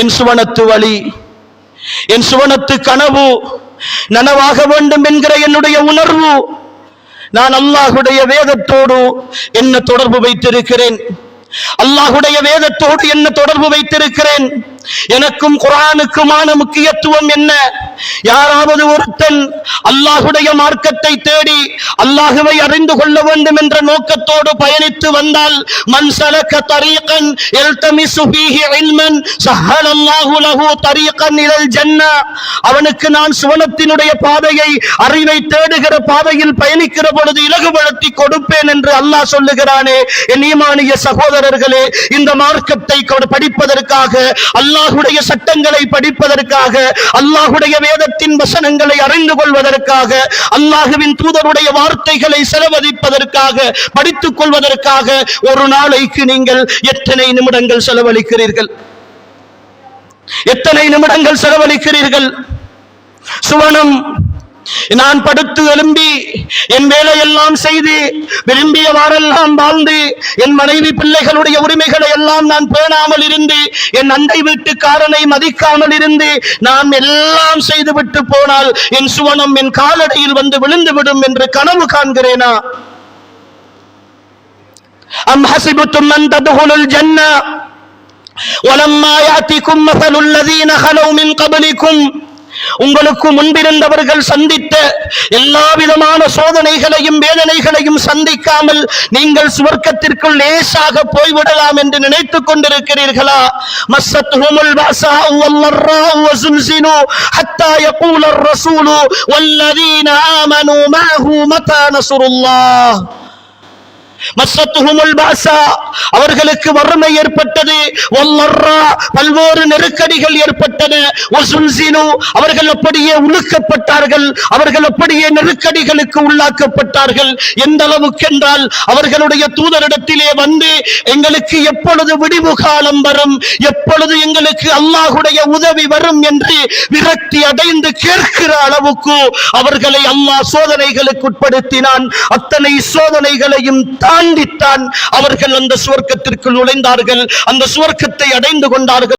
என் சுவனத்து வழி என் சுவனத்து கனவு நனவாக வேண்டும் என்கிற என்னுடைய உணர்வு. நான் அல்லாஹுடைய வேதத்தோடு என்ன தொடர்பு வைத்திருக்கிறேன்? அல்லாஹுடைய வேதத்தோடு என்ன தொடர்பு வைத்திருக்கிறேன்? எனக்கும் குரானுக்குமான முக்கியத்துவம் என்ன? யாராவது ஒருத்தன் அல்லாஹுடைய மார்க்கத்தை தேடி அல்லாஹுவை அறிந்து கொள்ள வேண்டும் என்ற நோக்கத்தோடு பயணித்து வந்தால் மன் சலக தரீகன் எல்தமிசு ஃபீஹி இல்மன் சஹலல்லாஹு லஹு தரீகன் இலல் ஜன்னா. அவனுக்கு நான் சுவனத்தினுடைய பாதையை அறிவை தேடுகிற பாதையில் பயணிக்கிற பொழுது இலகுபடுத்தி கொடுப்பேன் என்று அல்லாஹ் சொல்லுகிறானே. என் ஈமானிய சகோதரர்களே இந்த மார்க்கத்தை படிப்பதற்காக அல்லாஹ் அல்லாஹுடைய சட்டங்களை படிப்பதற்காக அல்லாஹுடைய வேதத்தின் வசனங்களை அறிந்து கொள்வதற்காக அல்லாஹுவின் தூதருடைய வார்த்தைகளை செலவழிப்பதற்காக படித்துக் கொள்வதற்காக ஒரு நாளைக்கு நீங்கள் எத்தனை நிமிடங்கள் செலவழிக்கிறீர்கள்? எத்தனை நிமிடங்கள் செலவழிக்கிறீர்கள்? சுவனம் நான் படுத்து எழும்பி என் வேலையெல்லாம் செய்து விரும்பியவாறெல்லாம் வாழ்ந்து என் மனைவி பிள்ளைகளுடைய உரிமைகளை எல்லாம் நான் பேணாமல் இருந்து என் அண்டை வீட்டுக்காரனை மதிக்காமல் இருந்து நான் எல்லாம் செய்துவிட்டு போனால் என் சுவனம் என் காலடியில் வந்து விழுந்து விடும் என்று கனவு காண்கிறேனா أم حسبتم أن تدخلوا الجنة ولما يأتكم مثل الذين خلوا من قبلكم உங்களுக்கு முன்பிருந்தவர்கள் சந்தித்த எல்லா விதமான சோதனைகளையும் வேதனைகளையும் சந்திக்காமல் நீங்கள் சுவர்க்கத்திற்குள் லேசாக போய்விடலாம் என்று நினைத்துக் கொண்டிருக்கிறீர்களா? மஸ்ஸத்துஹுமுல் வாஸாஉ வல்லல்லாஹு வஸுல்சினு ஹத்தா யகூலர் ரசூலு வல்லதீன ஆமனு மாஹு மதா நஸ்ருல்லாஹ் அவர்களுக்கு வறுமை ஏற்பட்டது. பல்வேறு நெருக்கடிகள் ஏற்பட்டன அவர்கள் அப்படியே உழுக்கப்பட்டார்கள் அவர்கள் அப்படியே நெருக்கடிகளுக்கு உள்ளாக்கப்பட்டார்கள். எந்த அளவுக்கு என்றால் அவர்களுடைய தூதரிடத்திலே வந்து எங்களுக்கு எப்பொழுது விடிவு காலம் வரும் எப்பொழுது எங்களுக்கு அல்லாஹுடைய உதவி வரும் என்று விரக்தி அடைந்து கேட்கிற அளவுக்கு அவர்களை அல்லாஹ் சோதனைகளுக்கு உட்படுத்தினான் அத்தனை சோதனைகளையும் தாண்டித்தான் அவர்கள் அந்த சுவர்க்கத்திற்குள் நுழைந்தார்கள். அந்த சுவர்க்கத்தை அடைந்து கொண்டார்கள்.